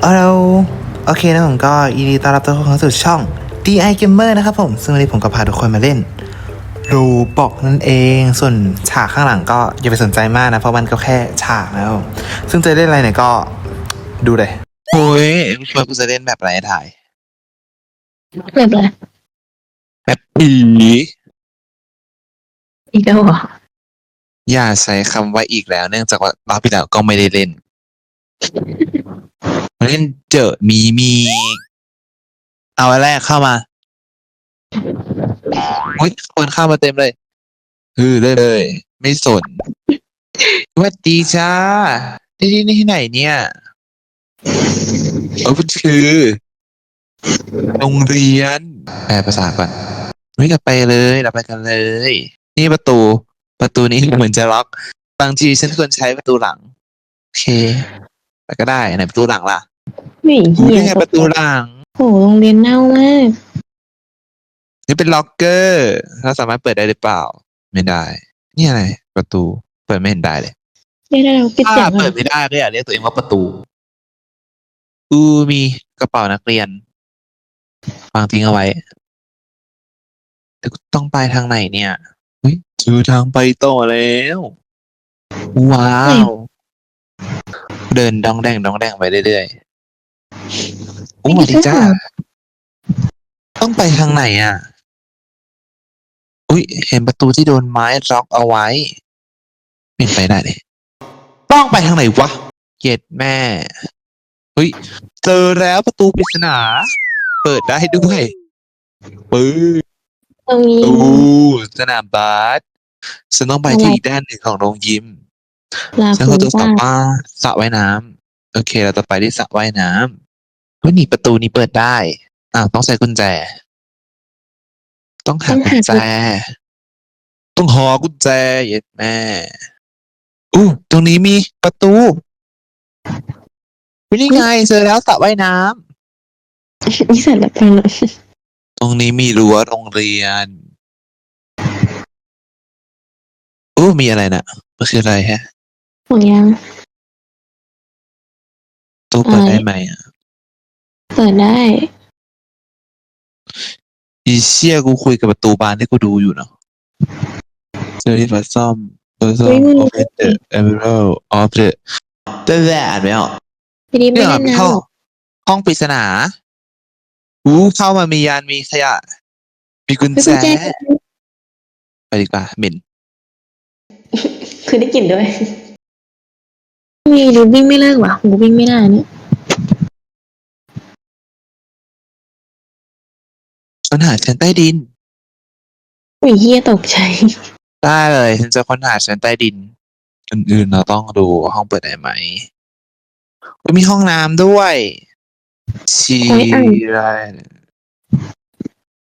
เอาเราโอเคนะผมก็ยินดีต้อนรับทุกคนเข้าสู่ช่อง DI Gamer นะครับผม ซึ่งวันนี้ผมก็พาทุกคนมาเล่นรูบอกนั่นเอง ส่วนฉากข้างหลังก็อย่าไปสนใจมากนะ เพราะมันก็แค่ฉากแล้ว ซึ่งจะเล่นอะไรเนี่ยก็ดูเลยโอ้ยคิดว่ากูจะเล่นแบบอะไรถ่าย แบบอะไรแบบผีอีกแล้วเหรออย่าใช้คำว่าอีกแล้ว เนื่องจากว่ารอบที่แล้วก็ไม่ได้เล่น มาเล่นเจอมีมี เอาอันแรกเข้ามาโอ้ยคนเข้ามาเต็มเลยคือเลยเลย ไม่สนสวัสดีจ้าที่นี่ที่ไหนเนี่ยเออคือ โรงเรียนแปลภาษาก่อนไม่กลับไปเลยเราไปกันเลย นี่ประตู ประตูนี้เหมือนจะล็อก บางทีฉันควรใช้ประตูหลัง โอเค แต่ก็ได้ไหนประตูหลังล่ะหนีอุ๊ยเหี้ยนี่ไงประตูหลัง โหโรงเรียนเน่ามาก นี่เป็นล็อกเกอร์เราสามารถเปิดได้หรือเปล่า ไม่ได้ นี่อะไร ประตู เปิดไม่เห็นได้เลยได้ได้เราปิดเสียถ้างก่อเปินดไม่ได้ก็อย่าเรียกตัวเองว่าประตู อูมีกระเป๋านักเรียนวางทิ้งเอาไว้แต่ต้องไปทางไหนเนี่ยเฮ้ยเจอทางไปต่อแล้ว ว้าว เดินดองแดงดองแดงไปเรื่อยๆโอ้สวัสดีจ้า ต้องไปทางไหนอะ อุ้ยเห็นประตูที่โดนไม้ล็อกเอาไว้ไม่เห็นไปได้เลยต้องไปทางไหนวะเกตแม่เฮ้ยเจอแล้วประตูปริศนา เปิดได้ด้วยปื้อตรงนี้ ตูสนามบาสฉันต้องไปที่อีกด้านหนึ่งของโรงยิม ลาฉันฟูก็จะสว่าอบว่าสระว่ายน้ำโอเค เราจะไปที่สระว่ายน้ำเฮ้ยนี่ประตูนี้เปิดได้อ้าวต้องใส่กุญแจ ต้องหากุญแจ ต้องหอกุญแจ เย็ดแม่อู้ตรงนี้มีประตูวินี่ไงเจอแล้วสระว่ายน้ำนี่เสร็จแล้วไปเลยตรงนี้มีรั้วโรงเรียนอู้มีอะไรนะมันคืออะไรฮะ หมดยัง ตู้เปิดอะไรได้ไหมอะเปิดได้ อีเชี่ยกูคุยกับประตูบานที่กูดูอยู่เนาะเจอที่ฟัดซ่อมเปิดซ่อเฮ้มยมัน of the emerald of the ได้แหละอ่านไม่ออกทีนี้ไม่เนี่ยเล่นมีน้ำห้องหรอกห้องปริศนาอู้เข้ามามียานมีขยะ มีกุญไม่แจกุญแจไปดีกว่าเหม็นคือได้กลิ่นด้วย มีหรือวิ่งไม่เลิกว่ะหูวิ่งไม่ได้เนี่ยค้นหาชั้นใต้ดินอุ้ยเฮียตกใจได้เลยฉันจะค้นหาชั้นใต้ดินอื่นๆเราต้องดูว่าห้องเปิดได้ไหมอุ๊ยมีห้องน้ำด้วยชีโอ้ยอ่านไร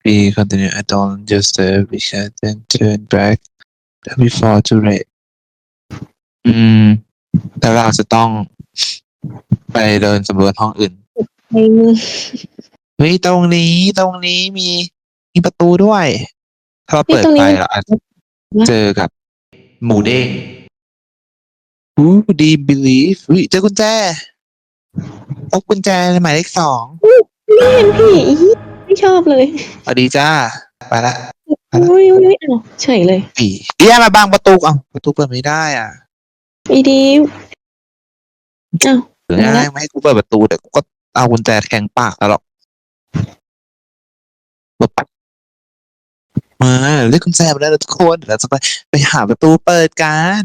We continue I don't just uh, we can then turn back before too late อืม แต่เราจะต้องไปเดินสำรวจห้องอื่นในมือเฮ้ยตรงนี้ตรงนี้มีมีประตูด้วย ถ้าเราเฮ้ยเปิดตรงนี้ไปมันเราอาจจะเจอกับหมูเด้งอู้ดีบิลีฟอุ้ยเจอกุญแจพบกุญแจในหมายเลขสองไม่เห็นพี่อีไม่ชอบเลยสวัสดีจ้า ไปละอุ้ยอุ้ยอุ้ยอ้าวเฉยเลยผีเรียมาบังประตูเอ้าประตูเปิดไม่ได้อะ อีดีอ้าว หรือเอาละง่ายไม่ให้กูเปิดประตูเดี๋ยวกูก็เอากุญแจแทงปากแล้วหรอกหลบไปมาเรียกกุญแจมาแล้วนะทุกคนเดี๋ยวเราจะไปไปหาประตูเปิดกัน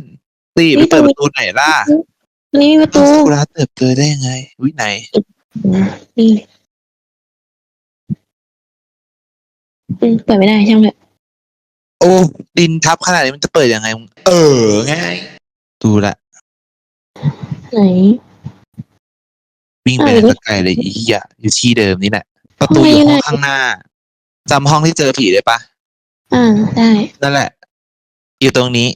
สิไปเปิดประตูไหนล่ะนี่มีประตูกุราเติบโตได้ยังไงวิไหนนะนี่อืมเปิดไม่ได้ช่างเลยโอ้ดินทับขนาดนี้มันจะเปิดยังไงเออไง ดูละไหน วิ่งไปอ้าวไหนก็ไกลเลยอีอะอยู่ที่เดิมนี่แหละประตูอยู่ห้องข้างหน้าจำห้องที่เจอผีได้ปะอ่าได้นั่นแหละ อยู่ตรงนี้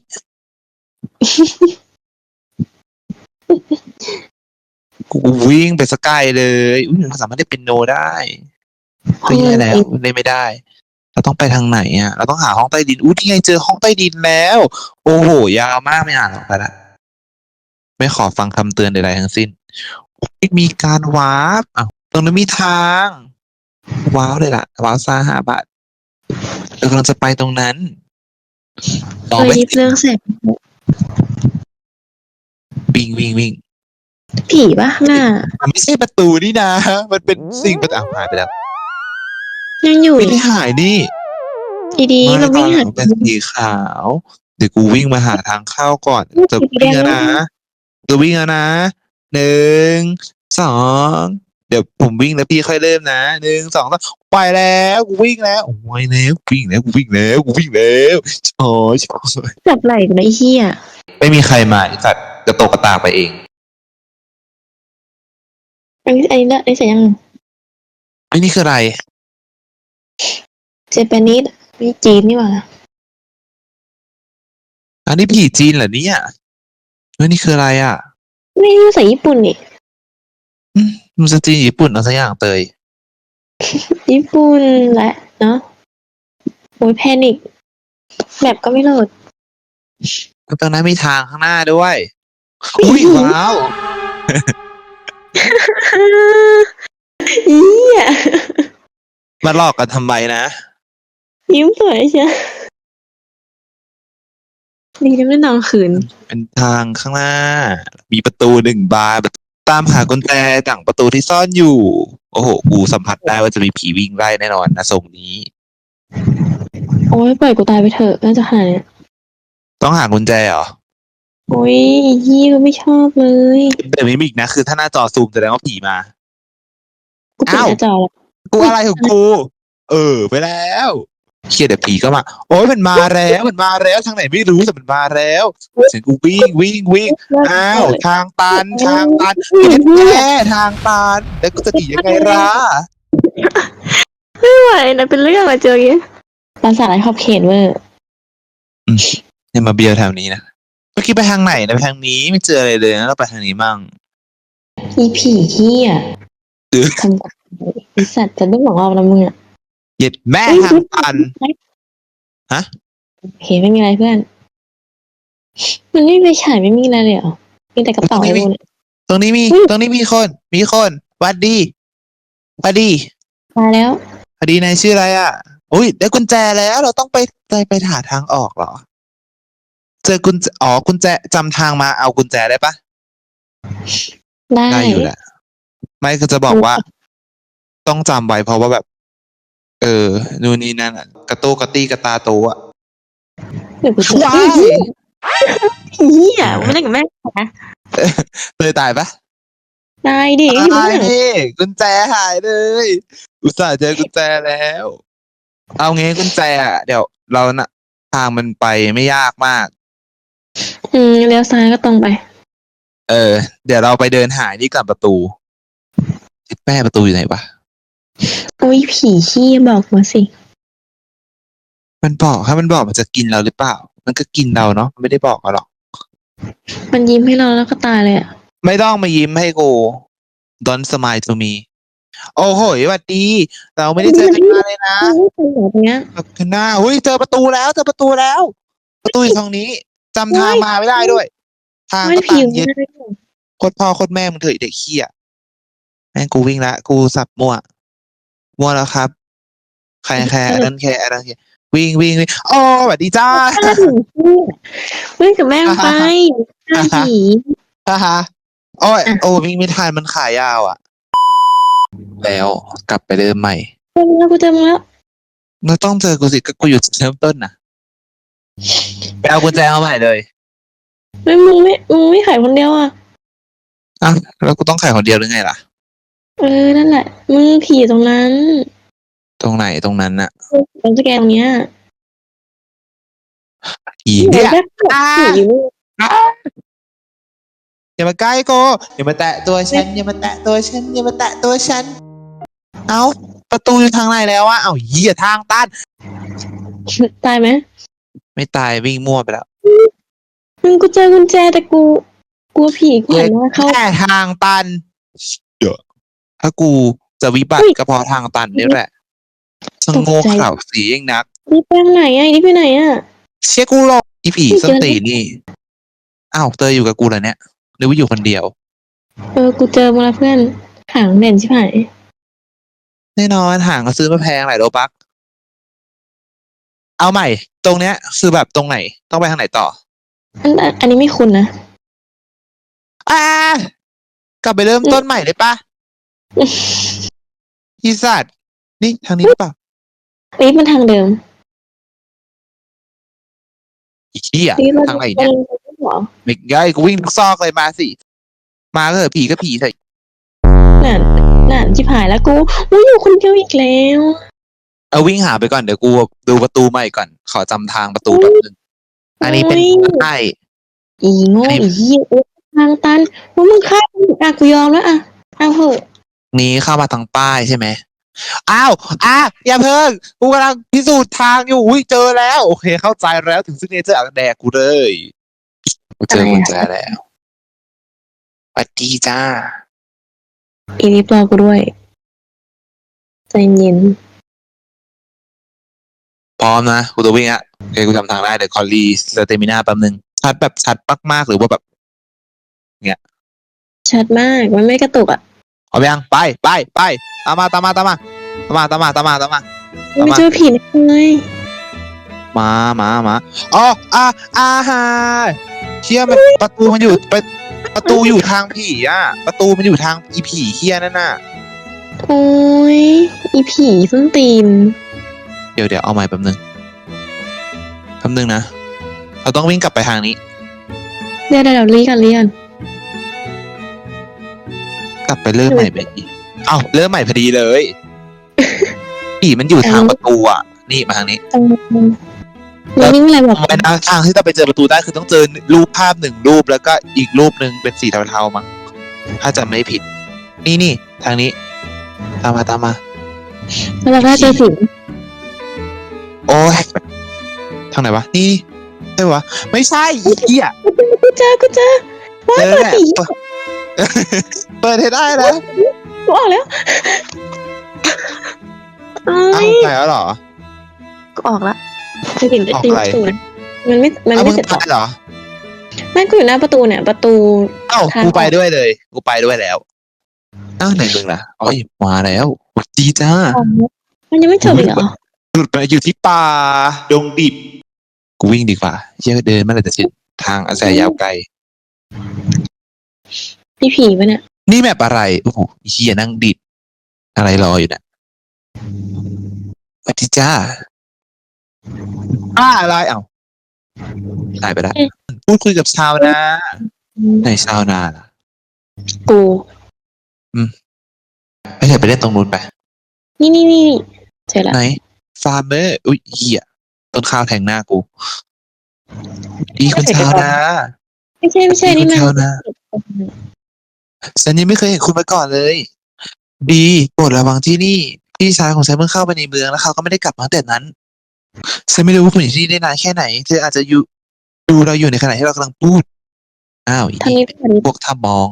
กูวิ่งไปสกายเลยอุ้ยมันสามารถได้เป็นโนได้ห้ก็องแย่เรียนแล้วเล่นไม่ได้ เราต้องไปทางไหนอะ เราต้องหาห้องใต้ดินอู้ที่ไงเจอห้องใต้ดินแล้ว โอ้โห ยาวมากไม่อ่านหรอกไปละไม่ขอฟังคำเตือนใดๆทั้งสิ้น มีการวาร์ปอ้าวตรงนั้นมีทาง ว้าวเลยล่ะ ว้าวซ่าห้าบาทเรากำลังจะไปตรงนั้นลองเคไปยยิบเรื่องแสงวิ่งวิ่งวิ่งผีปะหน้ามันไม่ใช่ประตูนี่นะ มันเป็นสิ่งประตูอ้าวหายไปแล้ว ยังอยู่ไม่ได้หายนี่ดีๆไม่เราตไม่อนหหัลันงเป็นสีขาว เดี๋ยวกูวิ่งมาหาทางเข้าก่อนจะวิ่งแล้วนะจะวิ่งแล้วนะหนึ่งสองเดี๋ยวผมวิ่งแล้วพี่ค่อยเริ่มนะหนึ่งสองสามไปแล้วกูวิ่งแล้วโอ้ยแล้วกูวิ่งแล้วกูวิ่งแล้วกูวิ่งแล้วโอ้ยจับไหล่กันไอ้เหี้ยไม่มีใครมาไอ้สัตว์กระโตกกระตากไปเองอันนี้อันนี้ละอันนี้ใส่ยังไอ้นี่คืออะไร เจแปนิสนี่จีนนี่หว่าอันนี้ผีจีนเหรอเนี่ยเฮ้ยนี่คืออะไรอะ ไม่ใช่ใส่ญี่ปุ่นนี่มันจะจีนญี่ปุ่นเอาสักอย่างเตย ญี่ปุ่นแหละเนาะโอ้ยแพนิกแบบก็ไม่โหลดตรงนั้นมีทางข้างหน้าด้วย อุ้ยว้าวอีอะ มาหลอกกันทำไมนะ ยิ้มสวยใช่ดีนะไม่นอนขืน เป็นทางข้างหน้า มีประตูหนึ่งบานตามหากุญแจจากประตูที่ซ่อนอยู่ โอ้โหกูสัมผัสได้ว่าจะมีผีวิ่งไล่แน่นอนนะทรงนี้ โอ้ยปล่อยกูตายไปเถอะน่าจะหายต้องหากุญแจเหรอโอ้ยยี่ก็ไม่ชอบเลยแต่ไม่มีอีกนะ คือถ้าหน้าจอซูมแสดงว่าผีมา กูปิดหอ้าวน้าจอแล้ว กูอะไรของกู เออ ไปแล้วเครียดเดี๋ยวผีก็มา โอ้ยมันมาแล้วมันมาแล้วทางไหนไม่รู้แต่มันมาแล้วเสียงกูวิ่งวิ่งวิ่งอ้าวทางตันทางตันแย่ทางตันแล้วกูจะหนียังไงล่ะไม่ไหวนะเป็นเรื่องมาเจออย่างงี้ปราสาทไรขอบเขตเวอร์อย่ามาเบียวแถวนี้นะเมื่อกี้ไปทางไหนนะไปทางนี้ไม่เจออะไรเลยนะเราไปทางนี้มั่งอีผีเหี้ยเออทำกับ ไอสัตว์จะต้องบอกเราละมึงอะเหย็ดแม่ทางตันโอเคไม่มีอะไรเพื่อน มันไม่มีไฟฉายไม่มีอะไรเลยเหรอมีแต่กระเป๋าไม่มีกูเนี่ยตรงนี้มีอุ้ยตรงนี้มีคน มีคนหวัดดีหวัดดีมาแล้วหวัดดีนายชื่ออะไรอะอุ้ยได้กุญแจแล้วเราต้องไปไปไปหาทางออกเหรอ เจอกุญแจอ๋อกุญแจจำทางมาเอากุญแจได้ปะได้ได้อยู่แหละไม่ก็จะบอกว่า ต้องจำไว้เพราะว่าแบบ เออ นู่นนี่นั่นอะกระโตกระตี้กระตาโตอะ เดี๋ยวกูจะว้ายเหี้ยไม่ได้กับแม่นะเลยตายปะได้ดิอยู่ตายข้างหลังดิกุญแจหายเลย อุตส่าห์เจอกุญแจแล้ว เอางี้กุญแจอะเดี๋ยวเราน่ะทางมันไปไม่ยากมาก อืมเลี้ยวซ้ายก็ตรงไป เออ เดี๋ยวเราไปเดินหานี่กับประตูทิศแม่ประตูอยู่ไหนวะโอ้ยผีขี้ยบอกมาสิ มันบอกถ้ามันบอกมันจะกินเราหรือเปล่า มันก็กินเราเนาะมันไม่ได้บอกเราหรอก มันยิ้มให้เราแล้วก็ตายเลยอะไม่ต้องมายิ้มให้กู Don't smile to me โอ้โหสวัสดี เราไม่ได้เจอกันนานเลยนะไม่เป็นแบบเนี้ย ขอบคุณหน้าอุ้ยเจอประตูแล้วเจอประตูแล้ว ประตูอยู่ทางนี้จำทางมาไม่ได้ด้วย ทางไม่ก็ผีต่างมันเย็นได้โคตรพ่อโคตรแม่มึงเถอะไอ้เด็กขี้อะแม่งกูวิ่งละ กูสับมั่ว มั่วแล้วครับ ใครแคร์อันนั้นแคร์อันนั้นแคร์วิ่งวิ่งวิ่งโอ้สวัสดีจ้าเพื่อนกับแม่งไปหน้าผีฮ่าฮ่าโอ้ยโอ้วิ่งไม่ทันมันขายาวอะ แล้วกลับไปเริ่มใหม่เจอแล้วกูเจอมึงแล้วเราต้องเจอกูสิก็กูอยู่จุดเริ่มต้นนะไปเอากุญแจมาใหม่เลยไม่มึงไม่มึงไม่ขายคนเดียวอะอะแล้วกูต้องขายคนเดียวหรือไงล่ะ เออ นั่นแหละมึงผีตรงนั้นตรงไหนตรงนั้นน่ะตรงสแกนตรงเนี้ยผีเนี่ยแบบผีอยู่อย่ามาใกล้กูอย่ามาแตะตัวฉันอย่ามาแตะตัวฉันอย่ามาแตะตัวฉัน เอาประตูอยู่ทางไหนแล้วอะเอาเหี้ยทางตันตายไหมไม่ตายวิ่งมั่วไปแล้วมึงกูเจอกุญแจแต่กูกลัวผีกูหันหน้าเข้า แค่ทางตันเดี๋ยว ถ้ากูจะวิบัติอุ๊ยก็เพอทางตันนี่แหละสงโงตกใจข่าวสีเองนัก นี่ไปทางไหนอะนี่ไปไหนอะ เชี่ยกูหลอกอีผีไม่เจอส้นตีนนี่ อ้าวเตยอยู่กับกูเหรอเนี่ยหรือว่าอยู่คนเดียว เออ กูเจอมาแล้วเพื่อนหางเด่นชิบหายแน่นอนห่างก็ซื้อมาแพงหลายโลบัก เอาใหม่ ตรงเนี้ยคือแบบตรงไหน ต้องไปทางไหนต่อ อันอันอันนี้ไม่คุ้นนะอ่ากลับไปเริ่มต้นใหม่เลยปะ อีสัตว์นี่ทางนี้หรือเปล่านี่มันทางเดิมอีเหี้ยนี่เราทางไหนไปเนี่ยเหรอไม่ไงกูวิ่งทุกซอกเลยมาสิ มาก็เถอะผีก็ผีเถอะนั่นนั่นชิบหายแล้วกูอุ้ยอยู่คนเดียวอีกแล้วเอาวิ่งหาไปก่อนเดี๋ยวกูดูประตูใหม่ก่อน ขอจำทางประตูแป๊บนึงอันนี้เป็นอุ๊ยใต้อีโง่อันนี้อีเหี้ยโอ๊ยทางตันว่ามึงฆ่ากูอะกูยอมแล้วอะเอาเถอะ นี้เข้ามาทางป้ายใช่ไหมอ้าวอะอย่าเพิ่งกูกำลังพิสูจน์ทางอยู่อุ้ยเจอแล้วโอเค เข้าใจแล้วถึงซิกเนเจอร์อักแดกกูเลยกูเจอกุญแจแล้วสวัสดีจ้า อีลิฟรอกูด้วย ใจเย็นพร้อมนะกูจะวิ่งอะโอเคกูจำทางได้เดี๋ยวคอลลีสเตมินาแป๊บนึงชัดแบบชัดมากๆหรือว่าแบบชัดมากมันไม่กระตุกอะ เอาไปยังไปไปไปตามมาตามมาตามมาตามมาตามมาตามมาตามมาไม่เจอผีเลยมามามาอ๋ออ่าอ่าฮะเชี่ยมันประตูมันอยู่ไปประตูอยู่ทางผีอะ ประตูมันอยู่ทางอีผีเฮียนั่นน่ะโอ้ยอีผีส้นตีน เดี๋ยวเดี๋ยวเอาใหม่แป๊บนึงแป๊บนึงนะ เราต้องวิ่งกลับไปทางนี้ เดี๋ยวเดี๋ยวเดี๋ยวเรียกันเรียกันก ลับไปเริ่มใหม่ไปอีกเอ้าเริ่มใหม่พอดีเลยผีมันอยู่ทางประตูอะ นี่มาทางนี้ตรงแล้วนี่อะไรบอกทำไมนะทางที่จะไปเจอประตูได้คือต้องเจอรูปภาพหนึ่งรูปแล้วก็อีกรูปหนึ่งเป็นสีเทาๆมั้งถ้าจำไม่ผิด นี่นี่ทางนี้ ตามมาตามมาแล้วเราก็เจอสิงโอ้ยทางไหนวะนี่ใช่ปะวะไม่ใช่อีเหี้ยกูเจอกูเจอว้าเจยอเปิดแหละผี เปิดเปิดให้ได้แล้วกูออกแล้วเอ้อ้าวยไปแล้วเหรอ กูออกแล้วจะถึงจะออกถึงอะไรประตูนะมันไม่ มันอ้าวไม่มึงเสร็จหรไปอกเหรอไม่กูอยู่หน้าประตูเนี่ย ประตูเอ้าทางออกกูไปด้วยเลย กูไปด้วยแล้วอ้าวไหนมึงล่ะอ๋อมาแล้วสวัสดีจ้า มันยังไม่จบอีกเหรอหลุดไปอยู่ที่ป่าดงดิบ กูวิ่งดีกว่าเชื่อเดินเมื่อไหรจะชินทางอาศัยยาวไกล มีผีปะเนี่ย นี่แมปอะไรโอ้โหไอ้เฮียนั่งดิด อะไรรออยู่เนี่ยสวัสดีจ้าอ้าอะไรเอ้าหายไปแล้วพูดคุยกับชาวนาไหนชาวนาล่ะกูไม่ใช่ไปเล่นตรงนู้นไป นี่นี่นี่เจอแล้วไหน ฟาร์มเมอร์อุ้ยเหี้ยต้นข้าวแทงหน้ากู ดีคุณชาวนาไม่ใช่ไม่ใช่ดีนี่คุณมัน ชาวนาฉันยังไม่เคยเห็นคุณมาก่อนเลย ดีโปรดระวังที่นี่ พี่ชายของฉันเพิ่งเข้าไปในเมืองแล้วเขาก็ไม่ได้กลับมาตั้งแต่นั้น ฉันไม่รู้ว่าคุณอยู่ที่นี่ได้นานแค่ไหน เธออาจจะอยู่ดูเราอยู่ในขณะที่เรากำลังพูด อ้าวอีทางนี้ทางนี้พวกทำมอง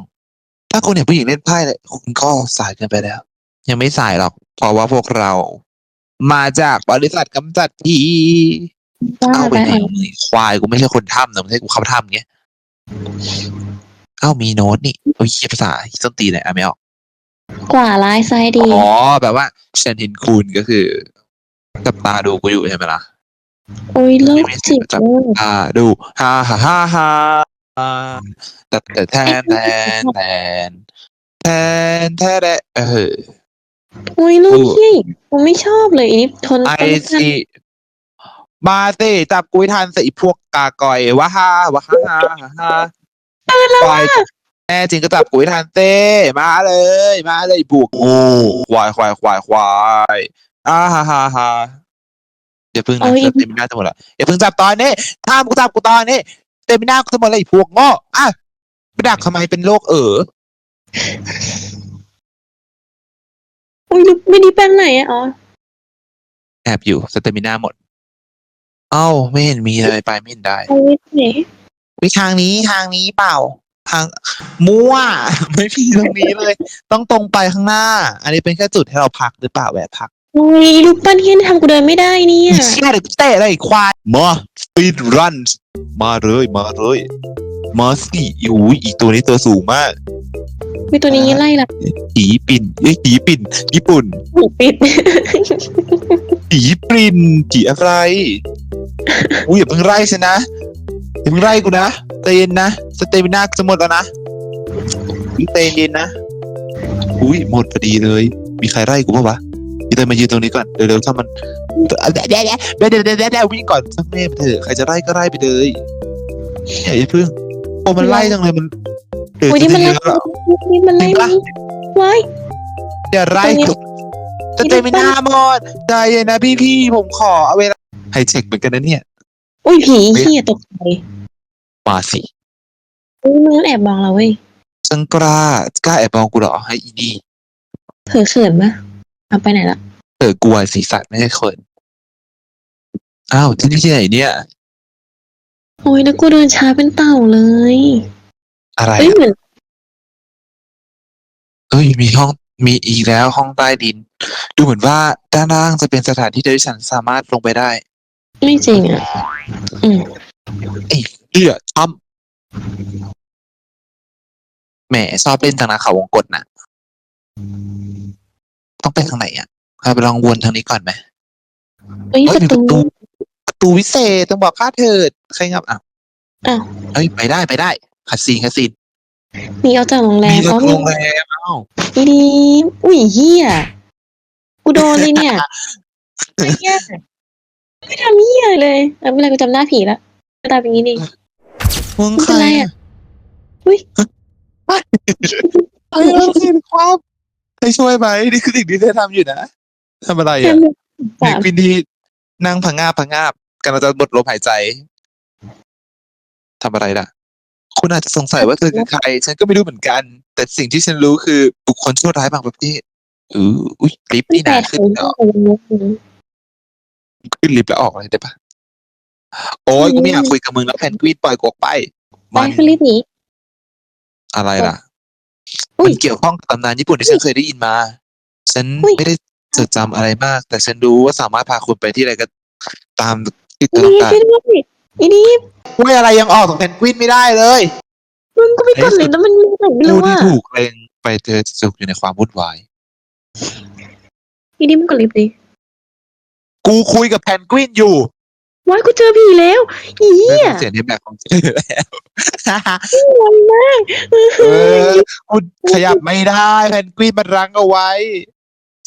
ถ้าคุณเห็นผู้หญิงเล่นไพ่เลยคุณก็สายเกินไปแล้ว ยังไม่สายหรอก เพราะว่าพวกเรา มาจากบริษัทกำจัดผีบ้าเอาไปไปไหนของมึงไอ้ควายกูไม่ใช่คนถ้ำนะไม่ใช่กูเข้าถ้ำเงี้ย เอ้ามีโน้ตนี่โอ้ยเหี้ยภาษาส้นตีนเลยอะไม่ออก กว่าลายซ้ายดี อ๋อ แบบว่าฉันเห็นคุณก็คือ กับตาดูกูอยู่ใช่ไหมล่ะโอ้ยโลกจิตเลยตาดูฮ่าฮ่าฮ่าฮ่าแต่แต่แทนแทนแทนแทนแทนเออโอ้ยลูกพี่ผมไม่ชอบเลยอีนี่ทนไอต้นซีมาสิจับกุ้ยทันสิพวกกากอยวะฮ่าวะฮ่าฮ่า ฮ่าฮ่าควายแน่จริงก็จับกุ้ยทันเต้มาเลย มาเลยบุกโอ้ควายควายควายควายอ่าฮ่าฮ่าฮ่าอย่าเพิ่งนะเต็มหน้าทั้งหมดละอย่าเพิ่งจับตอนนี้ถ้ามกูจับกูตอนนี้เต็มหน้ากูทั้งหมดเลยไอ้พวกโง่อะไปดักทำไมเป็นโรคเออโอ้ยไม่ดีแป้งไหนอะอ๋อแอบอยู่สเตมิน่าหมด เอ้า ไม่เห็นมีเลยไปไม่เห็นได้โอ้ยไหน วิทางนี้ทางนี้เปล่า ทางมั่ว ไม่มีตรงนี้เลย ต้องตรงไปข้างหน้า อันนี้เป็นแค่จุดให้เราพักหรือเปล่าแวะพักโอ้ยลูกปั้นเฮียนทำกูเดินไม่ได้เนี่ยอีเชี่ยเด็กเตะอะไรอีกควายมาสปีดรันมาเลยมาเลยมาสิอุ้ยอีตัวนี้ตัวสูงมากมีตัวนี้ไล่ละผีปิ่นเอ้ยผีปิ่น ญี่ปุ่นหูปิดผีปรินผีอะไรอุ้ยอย่าเพิ่งไล่ฉันนะ อย่าเพิ่งไล่กูนะใจเย็นนะสเตมินาจะหมดแล้วนะพี่เตเย็นนะอุ้ยหมดพอดีเลย มีใครไล่กูปะวะพี่เตยมายืนตรงนี้ก่อนเดี๋ยวๆถ้ามันเดี๋ยวเดี๋ยวเดี๋ยวเดี๋ยวเดี๋ยวเดี๋ยวเดี๋ยววิ่งก่อนสักเมตรเถอะใครจะไล่ก็ไล่ไปเลยอย่าอย่าเพิ่งโอ้มันไล่จังเลยมันเดี๋ยวอุ้ยจะนี่มันเยไล่อะนี่มันไล่จริงปะว้ายอย่าไล่ตรงนี้กูสเตมินาหมดใจเย็นนะพี่พี่ๆผมขอเอาเวลาไฮเทคเหมือนกันนะเนี่ย อุ้ยผีเฮียตกใจมาสิอุ้ยมึงแอบบังเราเว้ยฉันกล้ากล้าแอบมองกูเหรอให้อีดีเผลอเขินปะเอาไปไหนละเออกลัวสีสันไม่ใช่คนอ้าวที่นี่ที่ไหนเนี่ย โอ้ยแล้วกูเดินช้าเป็นเต่าเลยอะไรเอ้ยอะเหมือนเอ้ยมีห้องมีอีกแล้วห้องใต้ดิน ดูเหมือนว่าด้านล่างจะเป็นสถานที่ที่ฉันสามารถลงไปได้ ไม่จริงอะ อืมไอ้เลือช่อมแหมชอบเล่นทางนาเขาวงกตน่ะ ต้องไปทางไหนอะเราไปลองวนทางนี้ก่อนไหมเอ้ยเฮ้ปยมีระประตูตู ประตูวิเศษต้องบอกข้าเถิดใครงับอะอ้าวเอ้ยไปได้ไปได้คัดซีนคัดซีนมีเอาจากโรงแรมีมจากอ๋อโรมีงแรมเอ้าอีดีอุ้ยเฮียกูโดนเลยเนี่ยไอ้เฮีย ไม่ทำเฮียเลยเออไม่เป็นไรกูจำหน้าผีละก็ตายเป็นงี้นี่ มึงไม่ใคเป็นรไรอะอะอุ๊ยเฮ้ยเราสิครับให้ช่วยไหมนี่คือสิ่งที่เธอทำอยู่นะทำอะไรแค่อะมือมีสามควินที่นั่งพังงาบพังงาบกำลังจะบดลมหายใจทำอะไรล่ะ คุณอาจจะสงสัยว่าเธอคือใคร ฉันก็ไม่รู้เหมือนกัน แต่สิ่งที่ฉันรู้คือบุคคลชั่วร้ายบางประเภทเอออุ้ยลิฟต์นี่แปนะดขึ้ถึนงแล้วห้าโมง ขึ้นลิฟต์แล้วออกเลยได้ปะโอ้ยกูไม่อยากคุยกับมึงแล้วแพนกวินปล่อยกูออกไปไปมันขึ้นรีบหนีอะไรล่ะอุ๊มัยนเกี่ยวข้องกับตำนานญี่ปุ่นที่ฉันเคยได้ยินมา ฉันอุ๊ยไม่ได้จดจำอะไรมาก แต่ฉันรู้ว่าสามารถพาคุณไปที่อะไรก็ตามที่เธออีต้องดีการช่วยด้วยอีดีคุยอะไรยังออกของแพนกวินไม่ได้เลยมึงก็ไม่กดเลยแล้วมันมีไหนไม่ผู้รู้ที่อะถูกเลงไปเจอสุขอยู่ในความวุ่นวายอีดีมึงกดลิฟต์ดิ กูคุยกับแพนกวินอยู่ว้ายกูเจอผีแล้วอีเหี้ยเสียงที่แบบของเธอแล้วไวมากเออคุณขยับไม่ได้แพนกวินมันรั้งเอาไว้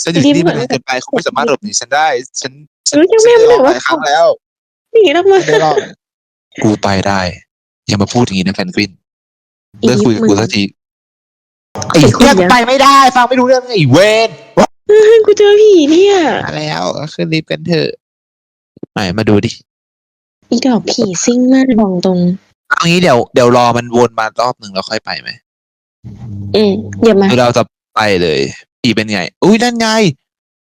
ฉันอยู่ที่นี่มานานเกินไปเขาไม่สามารถหลบหนีฉันได้ ฉันฉันเออยังไม่ฉันไม่ลองหว่าลายครั้งแล้วหนีแล้วมาไม่รอดกูไปได้อย่ามาพูดอย่างนี้นะแพนกวินเลิกคุยกับกูสักทีไอ้เหี้ยกูไปไม่ได้ ฟังไม่รู้เรื่องไอ้เวน กูเจอผีเนี่ย มาแล้วขึ้นลิฟต์กันเถอะไหนมาดูดิ อีดอกผีซิ่งมากบอกตรง เอางี้เดี๋ยวเดี๋ยวรอมันวนมารอบหนึ่งแล้วค่อยไปไหมอืมเดี๋ยวมาหรือเราจะไปเลยผีเป็นไง อุ้ยนั่นไง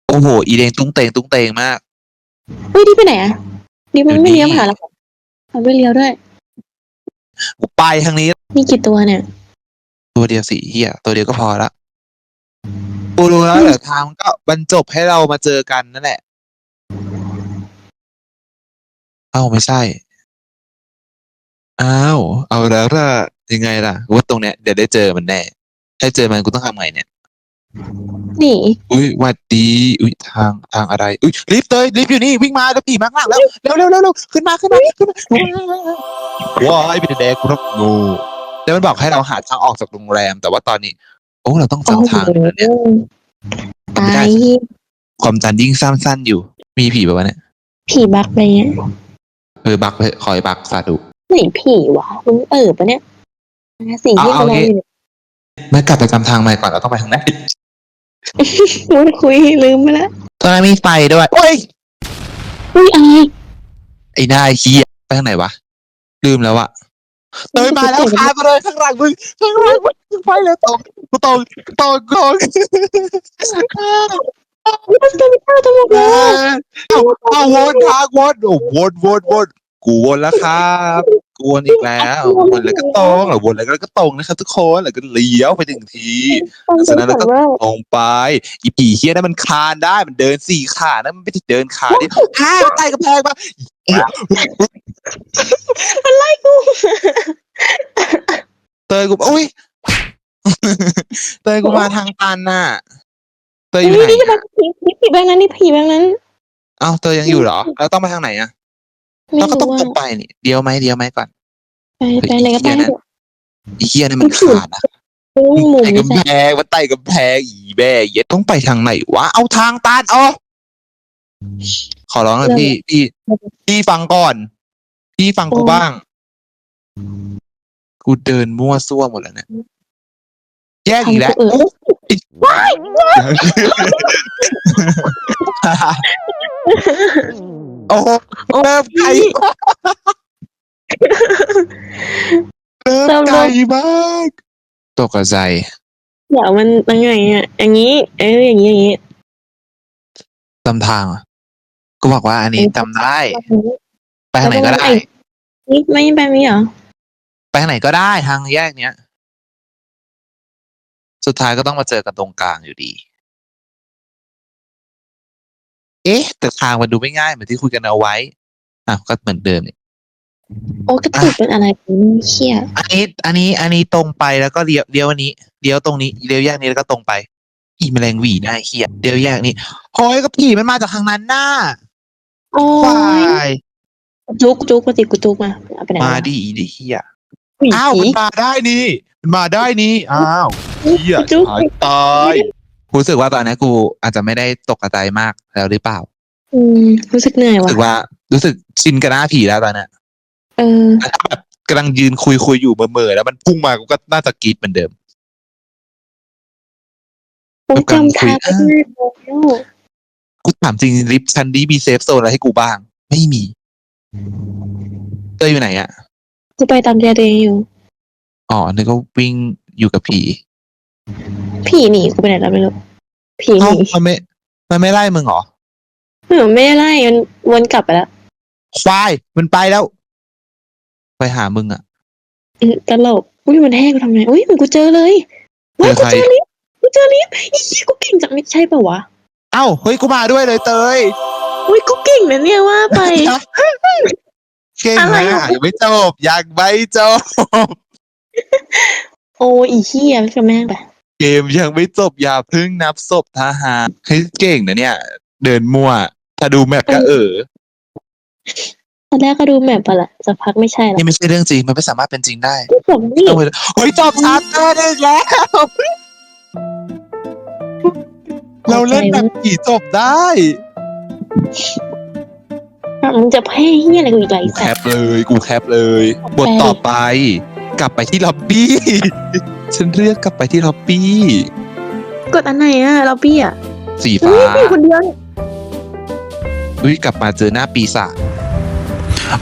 โอ้โห อีเดงตุ้งเตงตุ้งเตงมาก เฮ้ยดีไปไหนอะดีมันไม่อยู่นี่เลี้ยวผ่านแล้วเอาไม่เลี้ยวด้วย กูไปทางนี้ มีกี่ตัวเนี่ย ตัวเดียวสิเฮียตัวเดียวก็พอละ กูรู้แล้วเดี๋ยวทางมันก็บรรจบให้เรามาเจอกันนั่นแหละ เอ้าไม่ใช่ อ้าว เอาแล้วล่ะยังไงล่ะว่าตรงเนี้ยเดี๋ยวได้เจอมันแน่ถ้าเจอมันกูต้องทำไงเนี่ย หนีอุ้ยหวัดดี อุ้ยทางทางอะไร อุ้ยลิฟต์เลยลิฟต์อยู่นี่วิ่งมาแล้วผีมาข้างหลังแล้วเร็วเร็วเร็วเร็วขึ้นมาขึ้นมาขึ้นมาว้ายเป็นแดกกูรับงูแล้วมันบอกให้เราหาทางออกจากโรงแรม แต่ว่าตอนนี้ โอ้เราต้องโอ้โหจำทางแล้วเนี่ย ตายความจำยิ่งสั้นๆอยู่ มีผีแบบว่าเนี่ยผีบักไปเนี่ยเออบักไปคอยบักสาธุ ไหนผีวะมึงเอิบปะเนี่ยสิ่งที่เอากำลังเอาอยู่เมื่อกลับไปจำทางใหม่ก่อนเราต้องไปทางไหนมันคุยลืมไปแล้วตอนนั้นมีไฟด้วยโอ้ยอุ้ยอายไอ้หน้าเฮียไปทางไหนวะลืมแล้วอะ เอ้ยมาแล้วคานมาเลยข้างหลังมึงข้างหลังมึงไฟเลยตกกูตกกูตกกูตกมันจะไม่เข้าจมูกเอแล้วอเอาเอาวนทางวนโอ้วนวนวนกูวนแล้วครับกู วนอีกแล้ววนแล้วก็ตรงหรือวนแล้วก็ตรงนะครับทุกคนแล้วก็เลี้ยวไปหนึ่งทีต้องฉะนั้นสแล้วก็ว่าตรงไป อีผีเฮียนั้นมันคลานได้มันเดินสี่ขานะมันไม่ได้เดินขาเดียวอ้าวไต่กระแพงมามันไล่กูเตยกูอุ้ยเตยกูมาทางตันน่ะเตยอยู่นี่ไหนนี่จะผีผีผีแบงค์นั้นนี่ผีแบงค์นั้นเอ้าเตยยังอยู่เหรอ แล้วต้องไปทางไหนอะไม่ เราก็ต้อรู้งว่าตรงไปนี่เดียวไหมเดียวไหมก่อนไปไปเลยก็ไปเหี้ยนะอีเฮียนี่มันขาดนะรู้มุมไต่ไม่กำใช่แพงมันไต่กำแพงอีแบ่เย็ดต้องไปทางไหนวะเอาทางตันอ๋อขอร้องเลยพี่พี่พี่ฟังก่อน พี่ฟังกูบ้าง กูเดินมั่วซั่วหมดแล้วเนี่ยแยกอีกแล้วเออ โอ้โหเริ่มไกลเริ่มไกลมากตกใจเดี๋ยวมันยังไงอะอย่างนี้ เอออย่างนี้อย่างนี้จำทางอะกูบอกว่าอันนี้จำได้ ไปทางไหนก็ได้นี่ไม่ไปไม่เหรอไปทางไหนก็ได้ทางแยกเนี้ย สุดท้ายก็ต้องมาเจอกันตรงกลางอยู่ดี เอ๊ะ แต่ทางมันดูไม่ง่ายเหมือนที่คุยกันเอาไว้อะก็เหมือนเดิมนี่โอ้กระตุกเป็นอะไรเชี่ยอันนี้ อันนี้ อันนี้ตรงไปแล้วก็เลี้ยวเลี้ยวอันนี้เลี้ยวตรงนี้เลี้ยวแยกนี้แล้วก็ตรงไป อีแมลงหวีหน้าเขี้ยเลี้ยวแยกนี้โอ้ยก็ผีมันมาจากทางนั้นหน้าโอ้วายยจุกจุกปกติกูจุกมาเอาไปไหนมาวะดิอีดิเฮียผีอ้าวมันมาได้นี่มันมาได้นี่อ้าวเฮียจุกตายตาย กูรู้สึกว่าตอนนี้กูอาจจะไม่ได้ตกใจมากแล้วหรือเปล่า อืมรู้สึกเหนื่อยรู้ว่ะสึกว่ารู้สึกชินกับหน้าผีแล้วตอนเนี้ยเออแต่ถ้าแบบกำลังยืนคุยคุยอยู่เมื่อๆแล้วมันพุ่งมากูก็น่าจะกรีดเหมือนเดิมผมจำทางไม่ได้แล้วกูถามจริงลิฟต์ชั้นนี้มีเซฟโซนอะไรให้กูบ้าง ไม่มีเตยอยู่ไหนอะกูไปตามใจตัวเองอยู่ อ๋อนึกว่าวิ่งอยู่กับผี ผีหนีกูไปไหนแล้วไม่รู้ผีหเอ้านีมันไม่มันไม่ไล่มึงเหรอเออไม่ได้ไล่มันวนกลับไปแล้วควาย มันไปแล้ว ไปหามึงอะ อืมตลกอุ้ยมันแห้งกูทำไงอุ้ยมันกูเจอเลยว้ายเจกูอใคร เจอลิฟต์กูเจอลิฟต์อีเหี้ยกูเก่งจังไม่ใช่ปะวะเอ้า เฮ้ย กูมาด้วยเลยเตยอุ้ยกูเก่งนะเนี่ยว่าไป เก่งอะไรนะอะยังไม่จบยังไม่จบ โอ้ยอีเหี้ยมันกับแม่งไป เกมยังไม่จบอย่าเพิ่งนับศพทหารเฮ้ยเก่งนะเนี่ย เดินมั่ว ถ้าดูแมปก็เออตอนแรกก็ดูแมปไปละสักพักไม่ใช่ละนี่ไม่ใช่เรื่องจริง มันไม่สามารถเป็นจริงได้ที่ผมนี่ต้องไปเฮ้ยจบชาร์เตอร์ได้แล้ว เราเล่นแบบผีจบได้อะมึงจะแพ้เหี้ยอะไรกูอีกไรกูแคสัตปว์เลย กูแคปเลย บทต่อไป กลับไปที่ล็อบบี้ ฉันเลือกกลับไปที่ล็อบบี้ กดอันไหนอะเราปี้อะสีอุ้ฟ้ายมีคนเดียวเนี่ยอุ้ยกลับมาเจอหน้าปีศาจ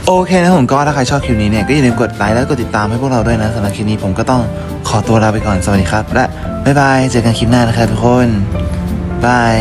โอเคนะผมก็ถ้าใครชอบคลิปนี้เนี่ยก็อย่าลืมกดไลค์และกดติดตามให้พวกเราด้วยนะสำหรับคลิปนี้ผมก็ต้องขอตัวลาไปก่อนสวัสดีครับ และบ๊ายบายเจอกันคลิปหน้านะครับทุกคนบาย